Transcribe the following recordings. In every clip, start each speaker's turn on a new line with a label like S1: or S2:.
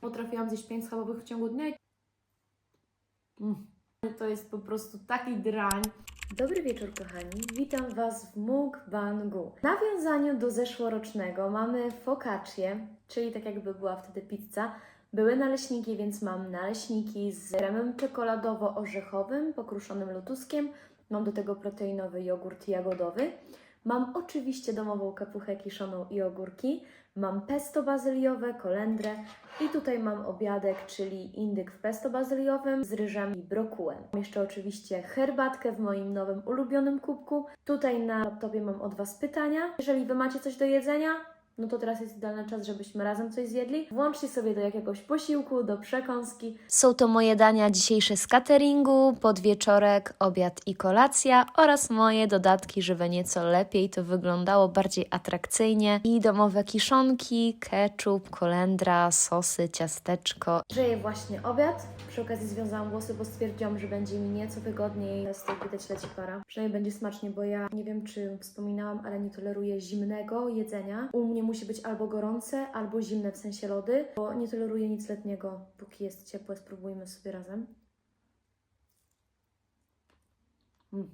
S1: Potrafiłam zjeść 5 schabowych w ciągu dnia. Mm. To jest po prostu taki drań. Dobry wieczór, kochani. Witam Was w mukbangu. W nawiązaniu do zeszłorocznego mamy focaccię, czyli tak jakby była wtedy pizza. Były naleśniki, więc mam naleśniki z kremem czekoladowo-orzechowym, pokruszonym lotuskiem. Mam do tego proteinowy jogurt jagodowy. Mam oczywiście domową kapuchę kiszoną i ogórki. Mam pesto bazyliowe, kolendrę i tutaj mam obiadek, czyli indyk w pesto bazyliowym z ryżem i brokułem. Mam jeszcze oczywiście herbatkę w moim nowym ulubionym kubku. Tutaj na laptopie mam od Was pytania. Jeżeli Wy macie coś do jedzenia, no to teraz jest idealny czas, żebyśmy razem coś zjedli. Włączcie sobie do jakiegoś posiłku, do przekąski.
S2: Są to moje dania dzisiejsze z cateringu, podwieczorek, obiad i kolacja oraz moje dodatki, żeby nieco lepiej to wyglądało, bardziej atrakcyjnie. I domowe kiszonki, ketchup, kolendra, sosy, ciasteczko.
S1: Grzeję właśnie obiad. Przy okazji związałam włosy, bo stwierdziłam, że będzie mi nieco wygodniej. Z tego widać leci para. Przynajmniej będzie smacznie, bo ja nie wiem, czy wspominałam, ale nie toleruję zimnego jedzenia. U mnie musi być albo gorące, albo zimne, w sensie lody, bo nie toleruję nic letniego. Póki jest ciepłe, spróbujmy sobie razem. Mm.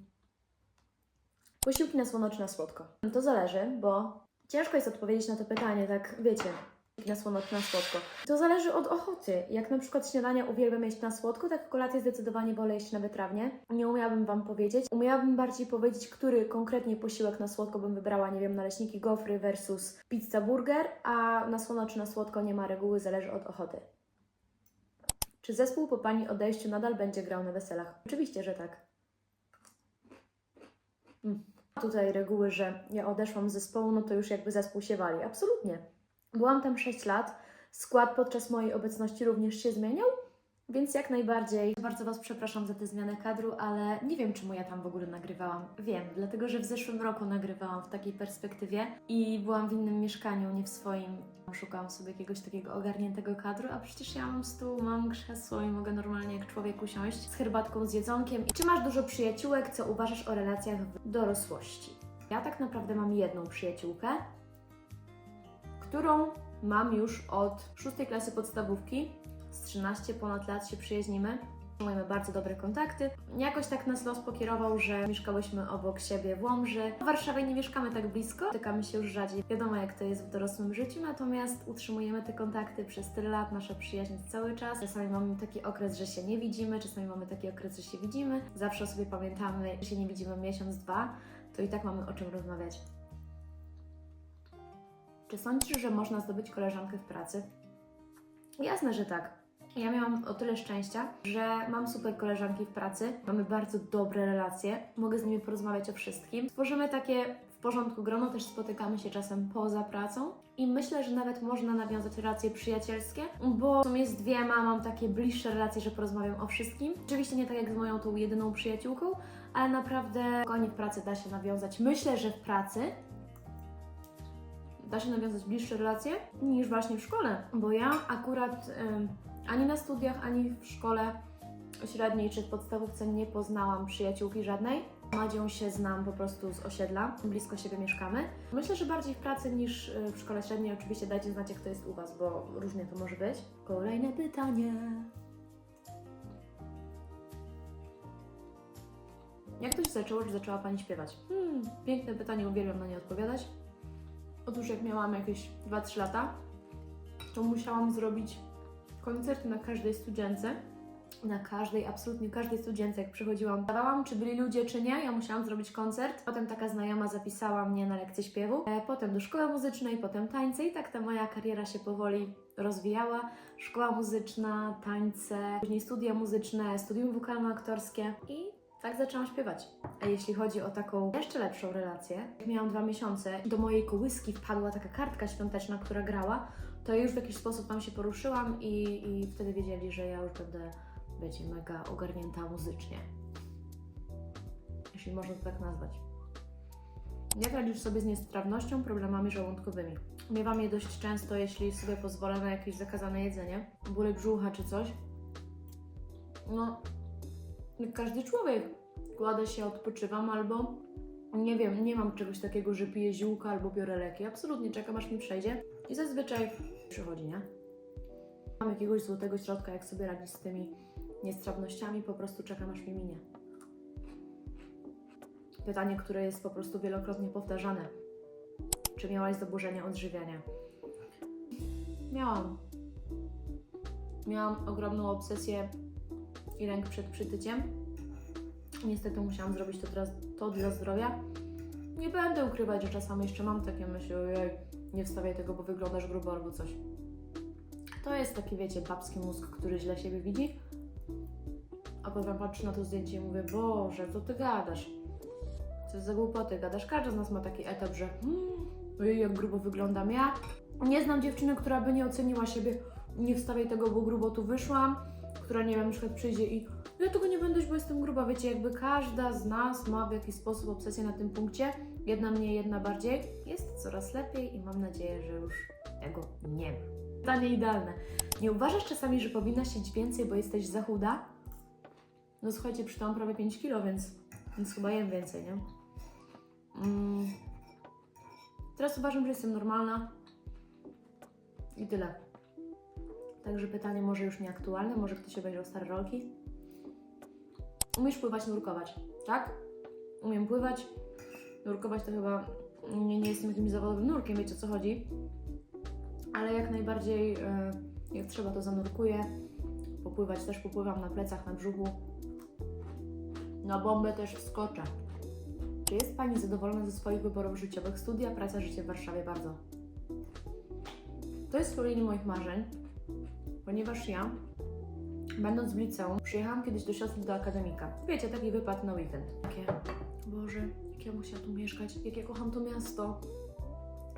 S1: Posiłki na słono czy na słodko? To zależy, bo ciężko jest odpowiedzieć na to pytanie, tak wiecie, na słono czy na słodko. To zależy od ochoty. Jak na przykład śniadania uwielbiam jeść na słodko, tak kolację zdecydowanie wolę jeść na wytrawnie. Nie umiałabym Wam powiedzieć. Umiałabym bardziej powiedzieć, który konkretnie posiłek na słodko bym wybrała, nie wiem, naleśniki gofry versus pizza burger, a na słono czy na słodko nie ma reguły, zależy od ochoty. Czy zespół po Pani odejściu nadal będzie grał na weselach? Oczywiście, że tak. Mm. Tutaj reguły, że ja odeszłam z zespołu, no to już jakby zespół się wali. Absolutnie. Byłam tam 6 lat. Skład podczas mojej obecności również się zmieniał, więc jak najbardziej. Bardzo Was przepraszam za tę zmianę kadru, ale nie wiem, czemu ja tam w ogóle nagrywałam. Wiem, dlatego że w zeszłym roku nagrywałam w takiej perspektywie i byłam w innym mieszkaniu, nie w swoim. Szukałam sobie jakiegoś takiego ogarniętego kadru, a przecież ja mam stół, mam krzesło i mogę normalnie jak człowiek usiąść z herbatką, z jedzonkiem. Czy masz dużo przyjaciółek, co uważasz o relacjach w dorosłości? Ja tak naprawdę mam jedną przyjaciółkę, którą mam już od szóstej klasy podstawówki. Z 13 ponad lat się przyjaźnimy. Mamy bardzo dobre kontakty. Jakoś tak nas los pokierował, że mieszkałyśmy obok siebie w Łomży. W Warszawie nie mieszkamy tak blisko, stykamy się już rzadziej. Wiadomo, jak to jest w dorosłym życiu, natomiast utrzymujemy te kontakty przez tyle lat, nasza przyjaźń cały czas. Czasami mamy taki okres, że się nie widzimy, czasami mamy taki okres, że się widzimy. Zawsze sobie pamiętamy, że się nie widzimy miesiąc, dwa, to i tak mamy o czym rozmawiać. Czy sądzisz, że można zdobyć koleżankę w pracy? Jasne, że tak. Ja miałam o tyle szczęścia, że mam super koleżanki w pracy, mamy bardzo dobre relacje, mogę z nimi porozmawiać o wszystkim. Tworzymy takie w porządku grono, też spotykamy się czasem poza pracą i myślę, że nawet można nawiązać relacje przyjacielskie, bo w sumie z dwiema mam takie bliższe relacje, że porozmawiam o wszystkim. Oczywiście nie tak jak z moją tą jedyną przyjaciółką, ale naprawdę spokojnie w pracy da się nawiązać. Myślę, że w pracy da się nawiązać bliższe relacje niż właśnie w szkole, bo ja akurat ani na studiach, ani w szkole średniej czy w podstawówce nie poznałam przyjaciółki żadnej. Madzią się znam po prostu z osiedla, blisko siebie mieszkamy. Myślę, że bardziej w pracy niż y, w szkole średniej. Oczywiście dajcie znać, jak to jest u Was, bo różnie to może być. Kolejne pytanie. Jak to się zaczęło, że zaczęła Pani śpiewać? Hmm, piękne pytanie, uwielbiam na nie odpowiadać. Otóż jak miałam jakieś 2-3 lata, to musiałam zrobić koncert na każdej studience. Na każdej, absolutnie każdej studience, jak przychodziłam, dawałam, czy byli ludzie, czy nie. Ja musiałam zrobić koncert. Potem taka znajoma zapisała mnie na lekcję śpiewu. E, potem do szkoły muzycznej, potem tańce i tak ta moja kariera się powoli rozwijała. Szkoła muzyczna, tańce, później studia muzyczne, studium wokalno-aktorskie i tak zaczęłam śpiewać. A jeśli chodzi o taką jeszcze lepszą relację, miałam dwa miesiące, do mojej kołyski wpadła taka kartka świąteczna, która grała, to już w jakiś sposób tam się poruszyłam i, i wtedy wiedzieli, że ja już będę, wiecie, mega ogarnięta muzycznie. Jeśli można to tak nazwać. Jak radzisz sobie z niestrawnością, problemami żołądkowymi? Miewam je dość często, jeśli sobie pozwolę na jakieś zakazane jedzenie, bóle brzucha czy coś. No, jak każdy człowiek. Kładę się, odpoczywam albo nie wiem, nie mam czegoś takiego, że piję ziółka albo biorę leki. Absolutnie czekam aż mi przejdzie i zazwyczaj przychodzi, nie? Mam jakiegoś złotego środka, jak sobie radzić z tymi niestrawnościami, po prostu czekam aż mi minie. Pytanie, które jest po prostu wielokrotnie powtarzane. Czy miałaś zaburzenia odżywiania? Miałam. Miałam ogromną obsesję i lęk przed przytyciem. Niestety musiałam zrobić to, teraz, to dla zdrowia. Nie będę ukrywać, że czasami jeszcze mam takie myśli, ojej, nie wstawiaj tego, bo wyglądasz grubo albo coś. To jest taki, wiecie, babski mózg, który źle siebie widzi. A potem patrzy na to zdjęcie i mówię, Boże, co ty gadasz? Co za głupoty gadasz? Każdy z nas ma taki etap, że hmm, ojej, jak grubo wyglądam ja. Nie znam dziewczyny, która by nie oceniła siebie, nie wstawiaj tego, bo grubo tu wyszłam, która, nie wiem, na przykład przyjdzie i ja tego nie będę, bo jestem gruba. Wiecie, jakby każda z nas ma w jakiś sposób obsesję na tym punkcie, jedna mniej, jedna bardziej. Jest coraz lepiej i mam nadzieję, że już tego nie ma. Pytanie idealne. Nie uważasz czasami, że powinnaś jeść więcej, bo jesteś za chuda? No słuchajcie, przytam prawie 5 kilo, więc, więc chyba jem więcej, nie? Mm. Teraz uważam, że jestem normalna. I tyle. Także pytanie może już nieaktualne, może ktoś obejrzał stare rolki. Umiesz pływać, nurkować, tak? Umiem pływać. Nurkować to chyba nie, nie jestem jakimś zawodowym nurkiem, wiecie o co chodzi. Ale jak najbardziej, e, jak trzeba, to zanurkuję. Popływać też popływam na plecach, na brzuchu. Na bombę też wskoczę. Czy jest Pani zadowolona ze swoich wyborów życiowych? Studia, praca, życie w Warszawie? Bardzo. To jest spełnienie moich marzeń, ponieważ ja, będąc w liceum, przyjechałam kiedyś do siostry do akademika. Wiecie, taki wypad na weekend. Takie, Boże, jak ja musiałam tu mieszkać, jak ja kocham to miasto.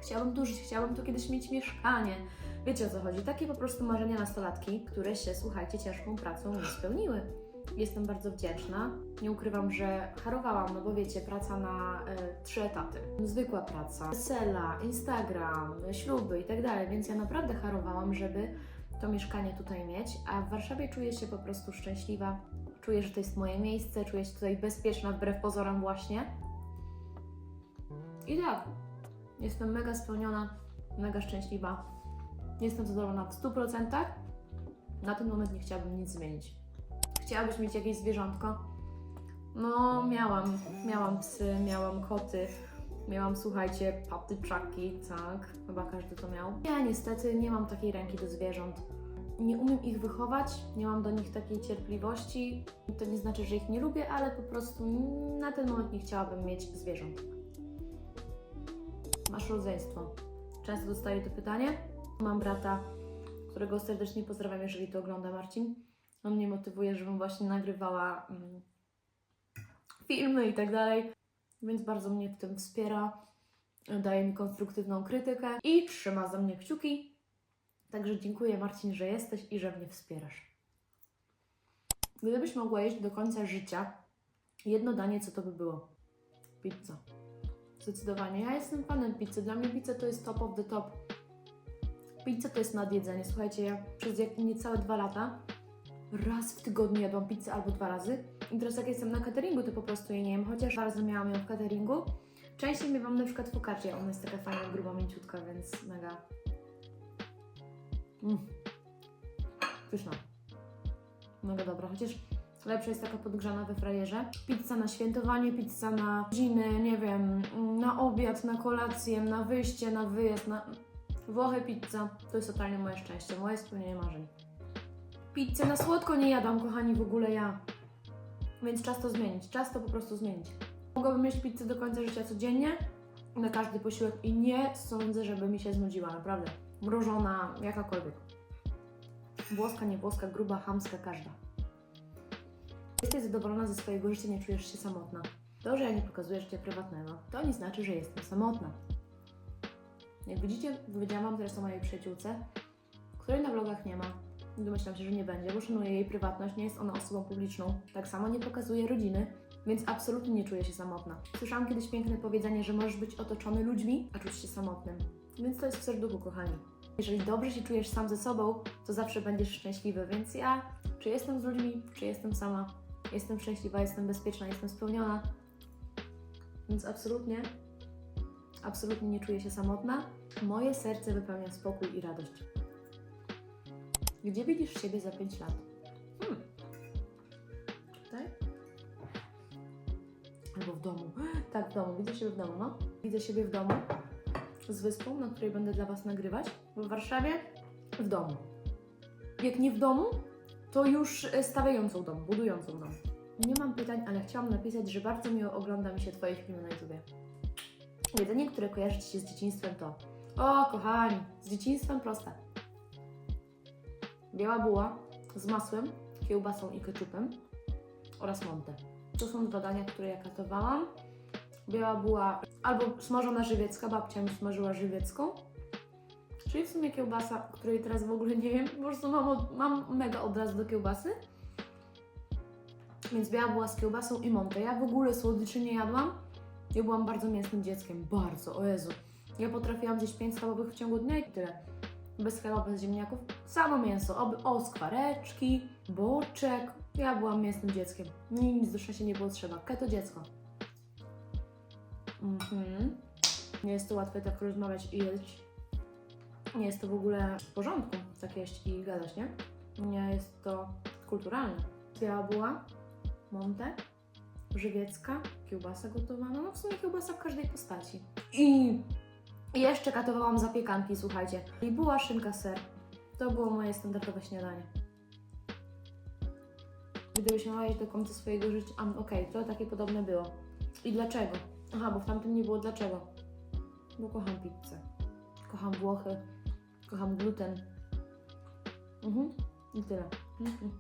S1: Chciałabym tu żyć, chciałabym tu kiedyś mieć mieszkanie. Wiecie o co chodzi? Takie po prostu marzenia nastolatki, które się, słuchajcie, ciężką pracą nie spełniły. Jestem bardzo wdzięczna. Nie ukrywam, że harowałam, no bo wiecie, praca na e, trzy etaty. Zwykła praca, sela, Instagram, śluby i tak dalej, więc ja naprawdę harowałam, żeby to mieszkanie tutaj mieć, a w Warszawie czuję się po prostu szczęśliwa. Czuję, że to jest moje miejsce, czuję się tutaj bezpieczna wbrew pozorom właśnie. I tak, jestem mega spełniona, mega szczęśliwa. Jestem zadowolona w 100%. Na ten moment nie chciałabym nic zmienić. Chciałabyś mieć jakieś zwierzątko? No, miałam. Miałam psy, miałam koty, miałam, słuchajcie, patyczaki, tak? Chyba każdy to miał. Ja niestety nie mam takiej ręki do zwierząt. Nie umiem ich wychować, nie mam do nich takiej cierpliwości. To nie znaczy, że ich nie lubię, ale po prostu na ten moment nie chciałabym mieć zwierząt. Masz rodzeństwo. Często dostaję to pytanie. Mam brata, którego serdecznie pozdrawiam, jeżeli to ogląda Marcin. On mnie motywuje, żebym właśnie nagrywała mm, filmy i tak dalej, więc bardzo mnie w tym wspiera, daje mi konstruktywną krytykę i trzyma za mnie kciuki. Także dziękuję Marcin, że jesteś i że mnie wspierasz. Gdybyś mogła jeść do końca życia jedno danie, co to by było? Pizza. Zdecydowanie. Ja jestem fanem pizzy. Dla mnie pizza to jest top of the top. Pizza to jest nadjedzenie. Słuchajcie, ja przez jak niecałe dwa lata raz w tygodniu jadłam pizzę albo dwa razy. I teraz jak jestem na cateringu, to po prostu jej nie jem, chociaż razy miałam ją w cateringu. Częściej miewam na przykład focaccia, ona jest taka fajna, gruba, mięciutka, więc mega... Mm. Pyszna. Mega dobra, chociaż lepsza jest taka podgrzana we frajerze. Pizza na świętowanie, pizza na zimy, nie wiem, na obiad, na kolację, na wyjście, na wyjazd, na... Włochy pizza, to jest totalnie moje szczęście, moje spełnienie marzeń. Pizzę na słodko nie jadam, kochani, w ogóle ja. Więc czas to zmienić, czas to po prostu zmienić. Mogłabym mieć pizzę do końca życia codziennie, na każdy posiłek i nie sądzę, żeby mi się znudziła, naprawdę. Mrożona, jakakolwiek. Włoska, nie włoska, gruba, chamska, każda. Jesteś zadowolona ze swojego życia, nie czujesz się samotna. To, że ja nie pokazuję życia prywatnego, to nie znaczy, że jestem samotna. Jak widzicie, powiedziałam Wam teraz o mojej przyjaciółce, której na vlogach nie ma. Domyślam się, że nie będzie, bo szanuję jej prywatność, nie jest ona osobą publiczną. Tak samo nie pokazuje rodziny, więc absolutnie nie czuję się samotna. Słyszałam kiedyś piękne powiedzenie, że możesz być otoczony ludźmi, a czuć się samotnym. Więc to jest w serduchu, kochani. Jeżeli dobrze się czujesz sam ze sobą, to zawsze będziesz szczęśliwy, więc ja, czy jestem z ludźmi, czy jestem sama, jestem szczęśliwa, jestem bezpieczna, jestem spełniona. Więc absolutnie, absolutnie nie czuję się samotna. Moje serce wypełnia spokój i radość. Gdzie widzisz siebie za 5 lat? Hmm. Tutaj? Albo w domu. Tak, w domu. Widzę siebie w domu, no. Widzę siebie w domu z wyspą, na której będę dla Was nagrywać. W Warszawie w domu. Jak nie w domu, to już e, stawiającą dom, budującą dom. Nie mam pytań, ale chciałam napisać, że bardzo miło ogląda mi się Twoje filmy na YouTubie. Jedzenie, które kojarzy Ci się z dzieciństwem to... O, kochani, z dzieciństwem proste. Biała buła z masłem, kiełbasą i keczupem oraz monte. To są dwa dania, które ja katowałam. Biała buła albo smażona żywiecka, babcia mi smażyła żywiecką. Czyli w sumie kiełbasa, której teraz w ogóle nie wiem, po prostu mam, od, mam mega odraz do kiełbasy. Więc biała była z kiełbasą i monte. Ja w ogóle słodyczy nie jadłam. Ja byłam bardzo mięsnym dzieckiem, bardzo, o Jezu. Ja potrafiłam zjeść 5 schabowych w ciągu dnia i tyle. Bez chleba, bez ziemniaków. Samo mięso, o, o skwareczki, boczek. Ja byłam mięsnym dzieckiem. Nic do się nie było trzeba. Keto dziecko. Mhm. Nie jest to łatwe tak rozmawiać i jeść. Nie jest to w ogóle w porządku tak jeść i gadać, nie? Nie jest to kulturalne. Biała buła, monte, żywiecka, kiełbasa gotowana, no w sumie kiełbasa w każdej postaci. I jeszcze katowałam zapiekanki, słuchajcie. I była szynka ser. To było moje standardowe śniadanie. Gdybyś miała jeść do końca swojego życia, a okej, to takie podobne było. I dlaczego? Aha, bo w tamtym nie było dlaczego. Bo kocham pizzę. Kocham Włochy. Kocham gluten. Mhm. I tyle. Mhm.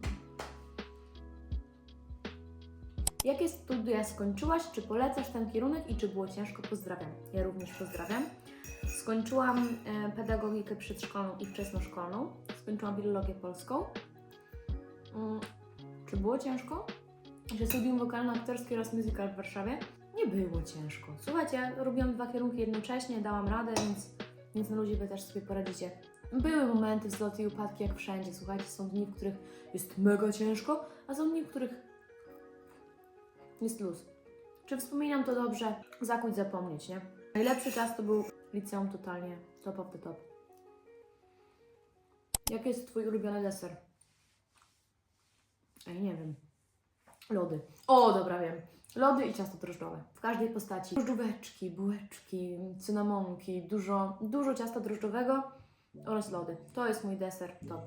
S1: Jakie studia skończyłaś? Czy polecasz ten kierunek i czy było ciężko? Pozdrawiam. Ja również pozdrawiam. Skończyłam e, pedagogikę przedszkolną i wczesnoszkolną. Skończyłam filologię polską. Mm, czy było ciężko? Że studium wokalno-aktorskie oraz musical w Warszawie? Nie było ciężko. Słuchajcie, robiłam dwa kierunki jednocześnie, dałam radę, więc, więc na ludzie wy też sobie poradzicie. Były momenty, wzloty i upadki jak wszędzie. Słuchajcie, są dni, w których jest mega ciężko, a są dni, w których jest luz. Czy wspominam to dobrze? Zakuć, zapomnieć, nie? Najlepszy czas to był liceum totalnie top of the top. Jaki jest Twój ulubiony deser? Ej, nie wiem. Lody. O, dobra, wiem. Lody i ciasto drożdżowe. W każdej postaci. Drożdżóweczki, bułeczki, cynamonki, dużo, dużo ciasta drożdżowego oraz lody. To jest mój deser top.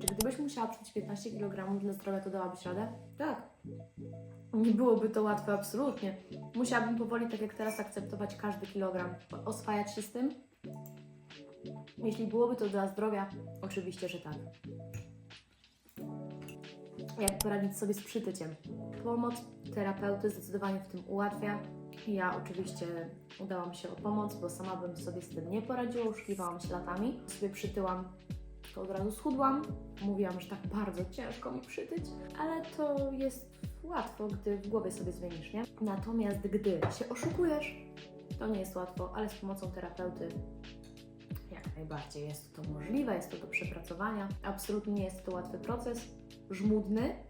S1: Czy gdybyś musiała przyjąć 15 kg dla zdrowia, to dałabyś radę? Tak. Nie byłoby to łatwe, absolutnie. Musiałabym powoli, tak jak teraz, akceptować każdy kilogram, oswajać się z tym. Jeśli byłoby to dla zdrowia, oczywiście, że tak. Jak poradzić sobie z przytyciem? Pomoc terapeuty zdecydowanie w tym ułatwia. Ja oczywiście udałam się o pomoc, bo sama bym sobie z tym nie poradziła, oszukiwałam się latami. Sobie przytyłam to od razu schudłam. Mówiłam, że tak bardzo ciężko mi przytyć, ale to jest łatwo, gdy w głowie sobie zmienisz, nie? Natomiast gdy się oszukujesz, to nie jest łatwo, ale z pomocą terapeuty jak najbardziej jest to możliwe, jest to do przepracowania. Absolutnie nie jest to łatwy proces, żmudny.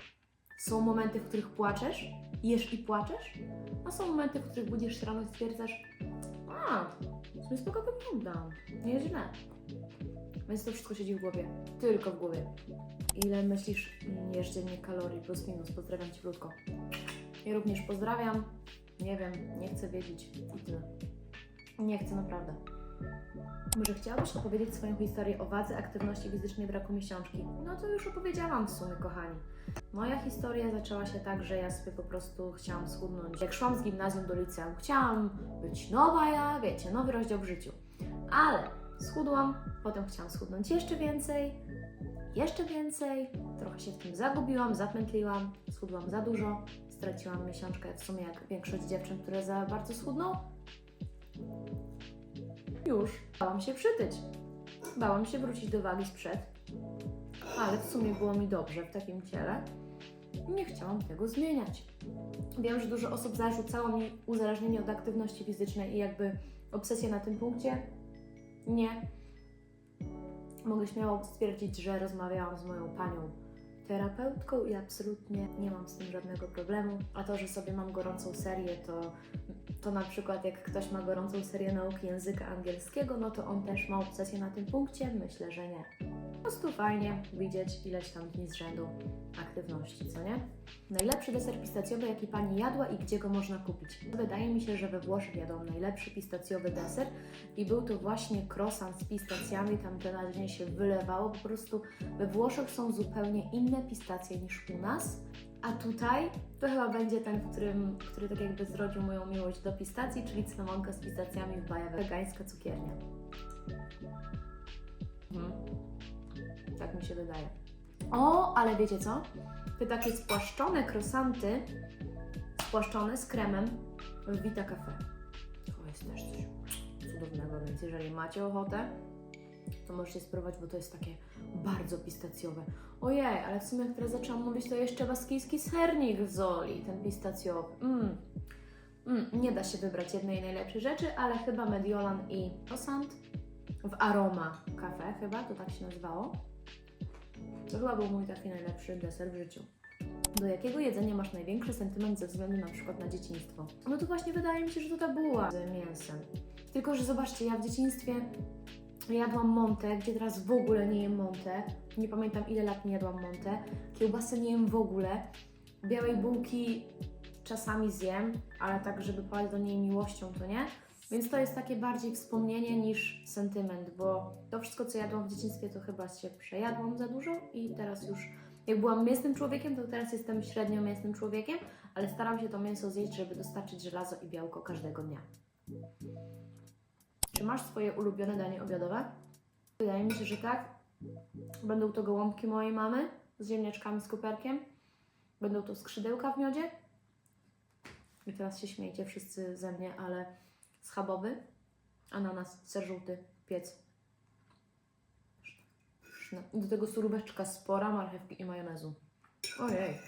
S1: Są momenty, w których płaczesz, jesz i płaczesz, a są momenty, w których budzisz się rano i stwierdzasz, a, w sumie spoko wyglądam, nie jest źle. Więc to wszystko siedzi w głowie. Tylko w głowie. Ile myślisz, jesz dziennie kalorii plus minus? Pozdrawiam Cię krótko. Ja również pozdrawiam. Nie wiem, nie chcę wiedzieć i tyle. Nie chcę naprawdę. Może chciałabyś opowiedzieć swoją historię o wadze, aktywności fizycznej, braku miesiączki? No to już opowiedziałam w sumie, kochani. Moja historia zaczęła się tak, że ja sobie po prostu chciałam schudnąć. Jak szłam z gimnazjum do liceum, chciałam być nowa ja, wiecie, nowy rozdział w życiu. Ale schudłam, potem chciałam schudnąć jeszcze więcej, jeszcze więcej. Trochę się w tym zagubiłam, zapętliłam, schudłam za dużo, straciłam miesiączkę w sumie jak większość dziewczyn, które za bardzo schudną. Już bałam się przytyć. Bałam się wrócić do wagi sprzed, ale w sumie było mi dobrze w takim ciele. Nie chciałam tego zmieniać. Wiem, że dużo osób zarzucało mi uzależnienie od aktywności fizycznej i jakby obsesję na tym punkcie. Nie. Mogę śmiało stwierdzić, że rozmawiałam z moją panią terapeutką i absolutnie nie mam z tym żadnego problemu. A to, że sobie mam gorącą serię, to, to na przykład jak ktoś ma gorącą serię nauki języka angielskiego, no to on też ma obsesję na tym punkcie? Myślę, że nie. Prostu fajnie widzieć ileś tam dni z rzędu aktywności, co nie? Najlepszy deser pistacjowy, jaki Pani jadła i gdzie go można kupić? Wydaje mi się, że we Włoszech jadą najlepszy pistacjowy deser i był to właśnie croissant z pistacjami, tam to na dzień się wylewało, po prostu we Włoszech są zupełnie inne pistacje niż u nas, a tutaj to chyba będzie ten, w którym, który tak jakby zrodził moją miłość do pistacji, czyli cynamonka z pistacjami w Baja wegańska cukiernia. Mhm. Tak mi się wydaje. O, ale wiecie co? Te takie spłaszczone croissanty, spłaszczone z kremem w Vita Cafe. To jest też coś cudownego, więc jeżeli macie ochotę, to możecie spróbować, bo to jest takie bardzo pistacjowe. Ojej, ale w sumie jak teraz zaczęłam mówić, to jeszcze baskijski sernik w Zoli, ten pistacjowy. Mm. Mm, nie da się wybrać jednej najlepszej rzeczy, ale chyba Mediolan i croissant w Aroma Cafe, chyba to tak się nazywało. To chyba był mój taki najlepszy deser w życiu. Do jakiego jedzenia masz największy sentyment ze względu na przykład na dzieciństwo? No to właśnie wydaje mi się, że to ta buła z mięsem. Tylko, że zobaczcie, ja w dzieciństwie jadłam montę, gdzie teraz w ogóle nie jem montę. Nie pamiętam ile lat nie jadłam montę. Kiełbasy nie jem w ogóle. Białej bułki czasami zjem, ale tak, żeby pałać do niej miłością, to nie. Więc to jest takie bardziej wspomnienie niż sentyment, bo to wszystko, co jadłam w dzieciństwie, to chyba się przejadłam za dużo i teraz już, jak byłam mięsnym człowiekiem, to teraz jestem średnio mięsnym człowiekiem, ale staram się to mięso zjeść, żeby dostarczyć żelazo i białko każdego dnia. Czy masz swoje ulubione danie obiadowe? Wydaje mi się, że tak. Będą to gołąbki mojej mamy z ziemniaczkami z koperkiem. Będą to skrzydełka w miodzie. I teraz się śmiejcie wszyscy ze mnie, ale schabowy, ananas, ser żółty, piec. Pyszne. I do tego suróweczka spora, marchewki i majonezu. Ojej.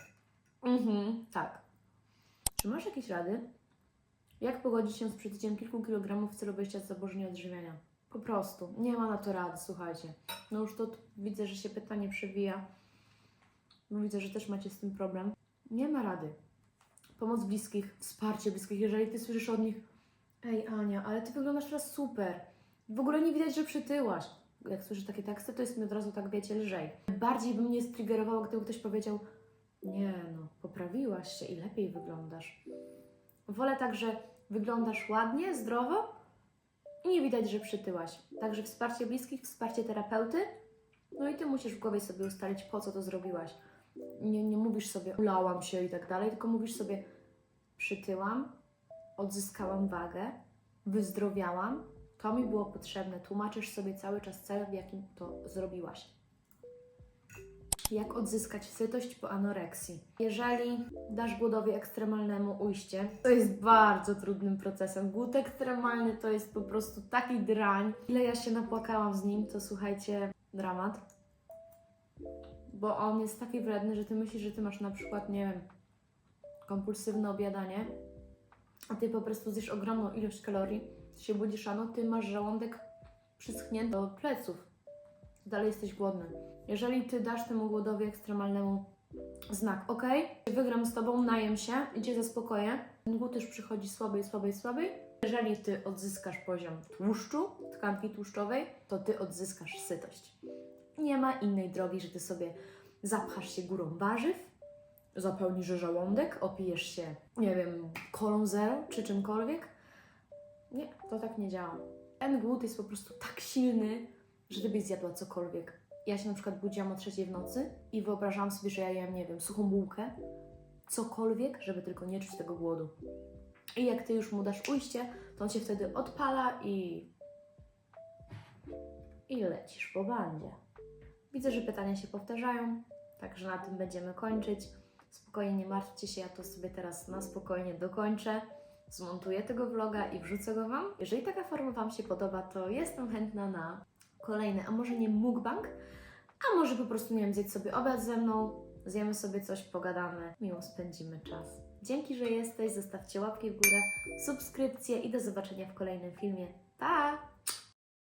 S1: Mhm, tak. Czy masz jakieś rady? Jak pogodzić się z przytyciem kilku kilogramów w celu wyjścia z zaburzeń odżywiania? Po prostu. Nie ma na to rady, słuchajcie. No już to widzę, że się pytanie przewija. Widzę, że też macie z tym problem. Nie ma rady. Pomoc bliskich, wsparcie bliskich. Jeżeli ty słyszysz od nich, ej Ania, ale ty wyglądasz teraz super. W ogóle nie widać, że przytyłaś. Jak słyszę takie teksty, to jest mi od razu tak, wiecie, lżej. Bardziej by mnie striggerowało, gdyby ktoś powiedział, nie no, poprawiłaś się i lepiej wyglądasz. Wolę tak, że wyglądasz ładnie, zdrowo i nie widać, że przytyłaś. Także wsparcie bliskich, wsparcie terapeuty. No i ty musisz w głowie sobie ustalić, po co to zrobiłaś. Nie, nie mówisz sobie, ulałam się i tak dalej, tylko mówisz sobie, przytyłam, odzyskałam wagę, wyzdrowiałam, to mi było potrzebne. Tłumaczysz sobie cały czas cel, w jakim to zrobiłaś. Jak odzyskać sytość po anoreksji? Jeżeli dasz głodowi ekstremalnemu ujście, to jest bardzo trudnym procesem. Głód ekstremalny to jest po prostu taki drań. Ile ja się napłakałam z nim, to słuchajcie, dramat. Bo on jest taki wredny, że ty myślisz, że ty masz na przykład, nie wiem, kompulsywne obiadanie, a ty po prostu zjesz ogromną ilość kalorii, się budzisz rano, ty masz żołądek przyschnięty do pleców. Dalej jesteś głodny. Jeżeli ty dasz temu głodowi ekstremalnemu znak, ok, wygram z tobą, najem się i cię zaspokoję, ten głód już przychodzi słabiej, słabiej, słabiej. Jeżeli ty odzyskasz poziom tłuszczu, tkanki tłuszczowej, to ty odzyskasz sytość. Nie ma innej drogi, że ty sobie zapchasz się górą warzyw, zapełnisz żołądek, opijesz się, nie wiem, kolą zero czy czymkolwiek. Nie, to tak nie działa. Ten głód jest po prostu tak silny, że ty byś zjadła cokolwiek. Ja się na przykład budziłam o trzeciej w nocy i wyobrażałam sobie, że ja jem, nie wiem, suchą bułkę, cokolwiek, żeby tylko nie czuć tego głodu. I jak ty już mu dasz ujście, to on się wtedy odpala i. i lecisz po bandzie. Widzę, że pytania się powtarzają, także na tym będziemy kończyć. Spokojnie, nie martwcie się, ja to sobie teraz na spokojnie dokończę. Zmontuję tego vloga i wrzucę go Wam. Jeżeli taka forma Wam się podoba, to jestem chętna na kolejny, a może nie mukbang, a może po prostu, nie wiem, zjedz sobie obiad ze mną, zjemy sobie coś, pogadamy, miło spędzimy czas. Dzięki, że jesteś, zostawcie łapki w górę, subskrypcję i do zobaczenia w kolejnym filmie. Pa!